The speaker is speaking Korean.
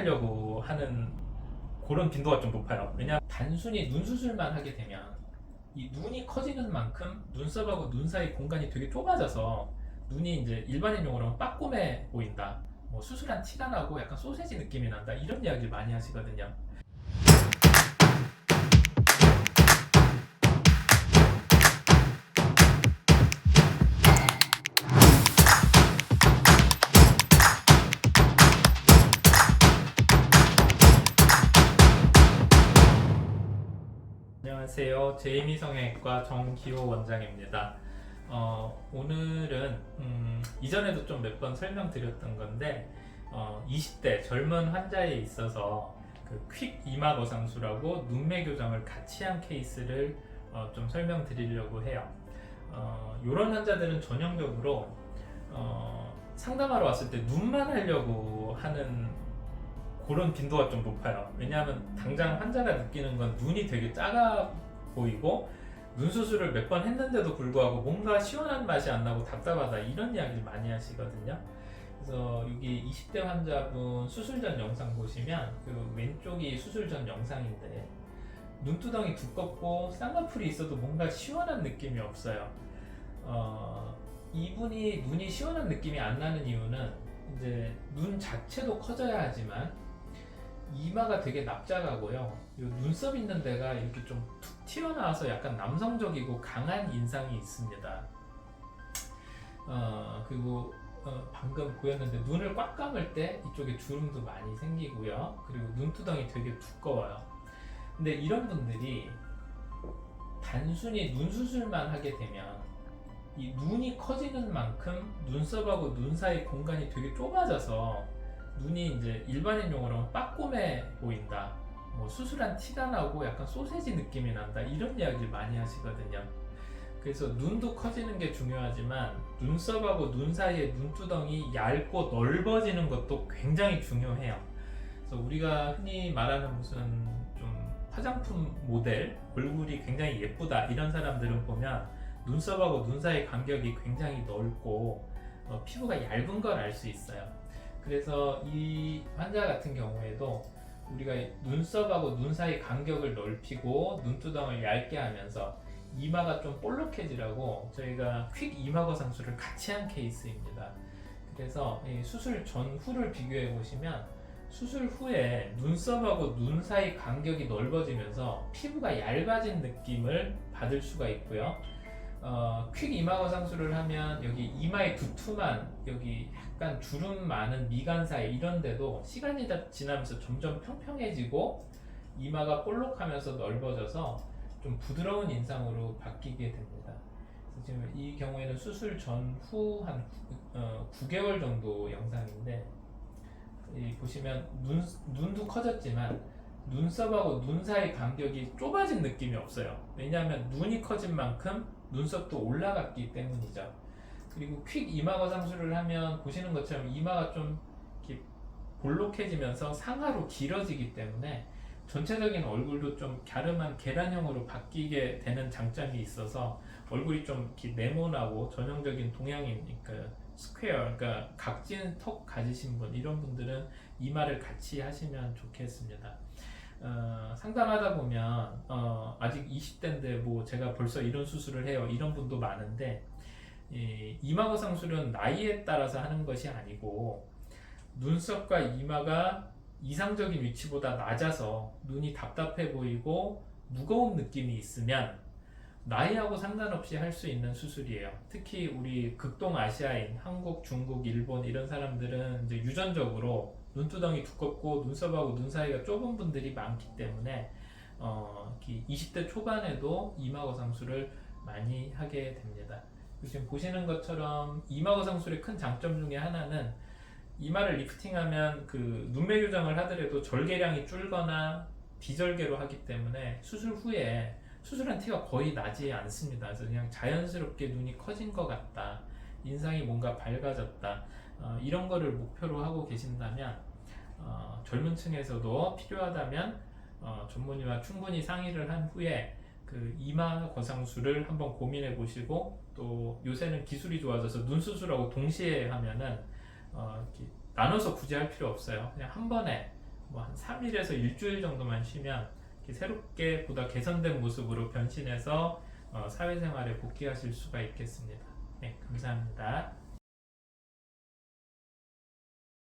하려고 하는 그런 빈도가 좀 높아요. 왜냐 단순히 눈 수술만 하게 되면 이 눈이 커지는 만큼 눈썹하고 눈 사이 공간이 되게 좁아져서 눈이 이제 일반인 용어로 하면 빠꼼해 보인다. 뭐 수술한 티가 나고 약간 소세지 느낌이 난다. 이런 이야기를 많이 하시거든요. 안녕하세요. 제이미 성형외과 정기호 원장입니다. 어, 오늘은 음, 이전에도 좀 몇 번 설명드렸던 건데 어, 20대 젊은 환자에 있어서 그 퀵 이마 거상술하고 눈매 교정을 같이 한 케이스를 어, 좀 설명드리려고 해요. 이런 환자들은 전형적으로 어, 상담하러 왔을 때 눈만 하려고 하는 그런 빈도가 좀 높아요. 왜냐하면 당장 환자가 느끼는 건 눈이 되게 작아 보이고 눈 수술을 몇 번 했는데도 불구하고 뭔가 시원한 맛이 안 나고 답답하다 이런 이야기를 많이 하시거든요. 그래서 여기 20대 환자분 수술 전 영상 보시면 그 왼쪽이 수술 전 영상인데 눈두덩이 두껍고 쌍꺼풀이 있어도 뭔가 시원한 느낌이 없어요. 어, 이분이 눈이 시원한 느낌이 안 나는 이유는 이제 눈 자체도 커져야 하지만 이마가 되게 납작하고요. 요 눈썹 있는 데가 이렇게 좀 툭 튀어나와서 약간 남성적이고 강한 인상이 있습니다. 어, 그리고 어, 방금 보였는데 눈을 꽉 감을 때 이쪽에 주름도 많이 생기고요. 그리고 눈두덩이 되게 두꺼워요. 근데 이런 분들이 단순히 눈 수술만 하게 되면 이 눈이 커지는 만큼 눈썹하고 눈 사이 공간이 되게 좁아져서 눈이 이제 일반인 용어로 하면 빠꼼해 보인다. 뭐 수술한 티가 나고 약간 소세지 느낌이 난다. 이런 이야기를 많이 하시거든요. 그래서 눈도 커지는 게 중요하지만 눈썹하고 눈 사이의 눈두덩이 얇고 넓어지는 것도 굉장히 중요해요. 그래서 우리가 흔히 말하는 무슨 좀 화장품 모델 얼굴이 굉장히 예쁘다 이런 사람들은 보면 눈썹하고 눈 사이 간격이 굉장히 넓고 어, 피부가 얇은 걸 알 수 있어요. 그래서 이 환자 같은 경우에도 우리가 눈썹하고 눈 사이 간격을 넓히고 눈두덩을 얇게 하면서 이마가 좀 볼록해지라고 저희가 퀵 이마 거상술을 같이 한 케이스입니다. 그래서 이 수술 전후를 비교해 보시면 수술 후에 눈썹하고 눈 사이 간격이 넓어지면서 피부가 얇아진 느낌을 받을 수가 있고요. 어, 퀵 이마 거상술을 하면 여기 이마의 두툼한 여기 약간 주름 많은 미간 사이 이런데도 시간이 다 지나면서 점점 평평해지고 이마가 볼록하면서 넓어져서 좀 부드러운 인상으로 바뀌게 됩니다. 지금 이 경우에는 수술 전후 한 어, 9개월 정도 영상인데 이 보시면 눈, 눈도 커졌지만 눈썹하고 눈 사이 간격이 좁아진 느낌이 없어요. 왜냐하면 눈이 커진 만큼 눈썹도 올라갔기 때문이죠. 그리고 퀵 이마 거상술을 하면 보시는 것처럼 이마가 좀 이렇게 볼록해지면서 상하로 길어지기 때문에 전체적인 얼굴도 좀 갸름한 계란형으로 바뀌게 되는 장점이 있어서 얼굴이 좀 네모나고 전형적인 동양이니까 스퀘어, 그러니까 각진 턱 가지신 분 이런 분들은 이마를 같이 하시면 좋겠습니다. 어, 상담하다 보면 어, 아직 20대인데 뭐 제가 벌써 이런 수술을 해요 이런 분도 많은데 이 이마 거 상술은 나이에 따라서 하는 것이 아니고 눈썹과 이마가 이상적인 위치보다 낮아서 눈이 답답해 보이고 무거운 느낌이 있으면 나이하고 상관없이 할 수 있는 수술이에요. 특히 우리 극동 아시아인, 한국, 중국, 일본 이런 사람들은 이제 유전적으로 눈두덩이 두껍고 눈썹하고 눈 사이가 좁은 분들이 많기 때문에 어, 20대 초반에도 이마 거상술을 많이 하게 됩니다. 지금 보시는 것처럼 이마 거상술의 큰 장점 중에 하나는 이마를 리프팅하면 그 눈매 교정을 하더라도 절개량이 줄거나 비절개로 하기 때문에 수술 후에 수술한 티가 거의 나지 않습니다. 그래서 그냥 자연스럽게 눈이 커진 것 같다. 인상이 뭔가 밝아졌다. 어, 이런 거를 목표로 하고 계신다면 어, 젊은 층에서도 필요하다면 어, 전문의와 충분히 상의를 한 후에 그 이마 거상술을 한번 고민해 보시고 또 요새는 기술이 좋아져서 눈 수술하고 동시에 하면은 어, 나눠서 굳이 할 필요 없어요. 그냥 한 번에 뭐 한 3일에서 일주일 정도만 쉬면 새롭게 보다 개선된 모습으로 변신해서 어, 사회생활에 복귀하실 수가 있겠습니다. 네, 감사합니다.